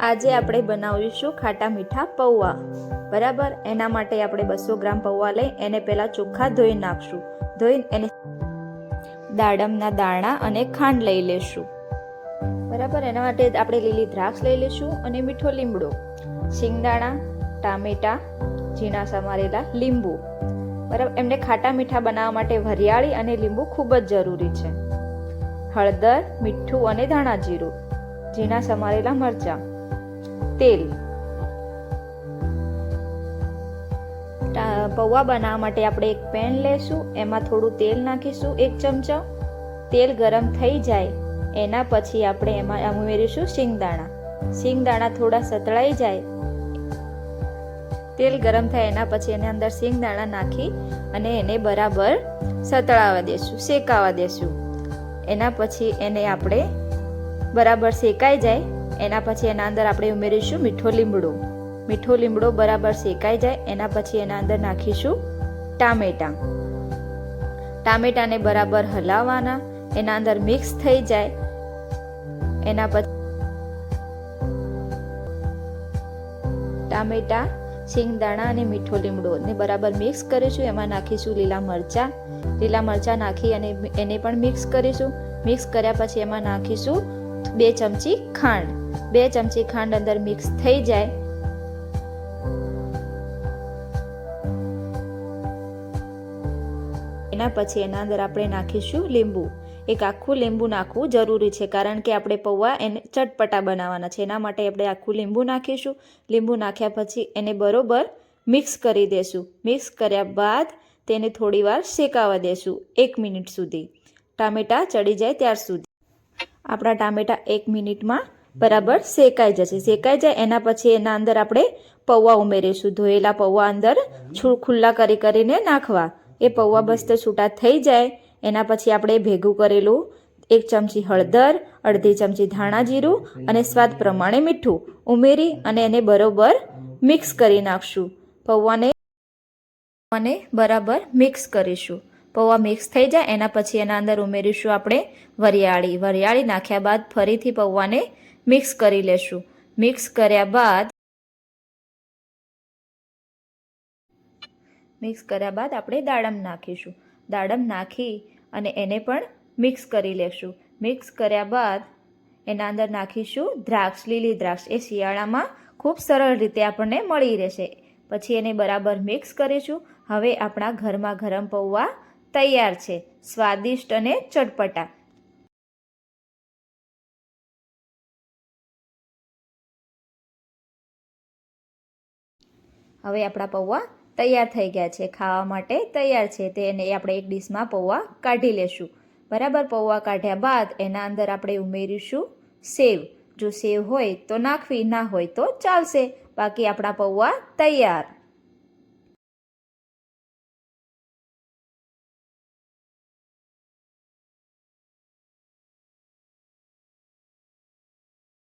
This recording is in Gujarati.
આજે આપણે બનાવીશું ખાટા મીઠા પૌવા. બરાબર? એના માટે આપણે બસો ગ્રામ પૌવા લઈ એને પહેલાં ચોખ્ખા ધોઈ નાખશું. ધોઈને એને દાડમના દાણા અને ખાંડ લઈ લેશું. બરાબર? એના માટે આપણે લીલી દ્રાક્ષ લઈ લઈશું અને મીઠો લીમડો, શિંગદાણા, ટામેટા, ઝીણા સમારેલા લીંબુ. બરાબર? એમને ખાટા મીઠા બનાવવા માટે વરિયાળી અને લીંબુ ખૂબ જ જરૂરી છે. હળદર, મીઠું અને ધાણા જીરું, ઝીણા સમારેલા મરચાં. તેલ. પૌવા બનાવવા માટે આપણે એક પેન લેશું, એમાં થોડું તેલ નાખીશું એક ચમચો. તેલ ગરમ થઈ જાય, એના પછી આપણે એમાં ઉમેરીશું શિંગદાણા. શિંગદાણા થોડા સતળાઈ જાય. તેલ ગરમ થાય એના પછી એની અંદર શિંગદાણા નાખી અને એને બરાબર સતળાવા દેશું, શેકાવા દેશું. એના પછી એને આપણે બરાબર શેકાઈ જાય એના પછી એના અંદર આપણે ઉમેરીશું મીઠો લીમડો. મીઠો લીમડો બરાબર શેકાઈ જાય, એના પછી એના અંદર નાખીશું ટામેટાં. ટામેટાને બરાબર હલાવવાના, એના અંદર મિક્સ થઈ જાય, એના પછી ટામેટા, શિંગદાણા અને મીઠો લીમડો ને બરાબર મિક્સ કરીશું, એમાં નાખીશું લીલા મરચાં. લીલા મરચાં નાખી અને એને પણ મિક્સ કરીશું. મિક્સ કર્યા પછી એમાં નાખીશું બે ચમચી ખાંડ. બે ચમચી ખાંડ અંદર મિક્સ થઈ જાય. એના પછી એના અંદર આપણે નાખીશું લીંબુ. એક આખું લીંબુ નાખવું જરૂરી છે, કારણ કે આપણે પૌવા એને ચટપટા બનાવવાના છે. એના માટે આપણે આખું લીંબુ નાખીશું. લીંબુ નાખ્યા પછી એને બરોબર મિક્સ કરી દેશું. મિક્સ કર્યા બાદ તેને થોડીવાર શેકાવા દેશું, એક મિનિટ સુધી. ટામેટાં ચડી જાય ત્યાર સુધી. આપણા ટામેટાં એક મિનિટમાં બરાબર શેકાઈ જશે. શેકાઈ જાય એના પછી એના અંદર આપણે પૌવા ઉમેરીશું. ધોયેલા પૌવા અંદર ખુલ્લા કરી કરીને નાખવા. એ પૌવા બસ્ત છૂટા થઈ જાય. એના પછી આપણે ભેગું કરેલું એક ચમચી હળદર, અડધી ચમચી ધાણા જીરું અને સ્વાદ પ્રમાણે મીઠું ઉમેરી અને એને બરોબર મિક્સ કરી નાખશું. પૌવાને અને બરાબર મિક્સ કરીશું. પૌવા મિક્સ થઈ જાય, એના પછી એના અંદર ઉમેરીશું આપણે વરિયાળી. વરિયાળી નાખ્યા બાદ ફરીથી પૌવાને મિક્સ કરી લેશું. મિક્સ કર્યા બાદ, મિક્સ કર્યા બાદ આપણે દાડમ નાખીશું. દાડમ નાખી અને એને પણ મિક્સ કરી લેશું. મિક્સ કર્યા બાદ એના અંદર નાખીશું દ્રાક્ષ, લીલી દ્રાક્ષ. એ શિયાળામાં ખૂબ સરળ રીતે આપણને મળી રહેશે. પછી એને બરાબર મિક્સ કરીશું. હવે આપણા ઘરમાં ગરમ પૌવા તૈયાર છે. સ્વાદિષ્ટ અને ચટપટા. હવે આપણા પૌવા તૈયાર થઈ ગયા છે. ખાવા માટે તૈયાર છે તેને આપણે એક ડીશમાં પૌવા કાઢી લેશું. બરાબર પૌવા કાઢ્યા બાદ એના અંદર આપણે ઉમેરીશું સેવ. જો સેવ હોય તો નાખવી, ના હોય તો ચાલશે. બાકી આપણા પૌવા તૈયાર.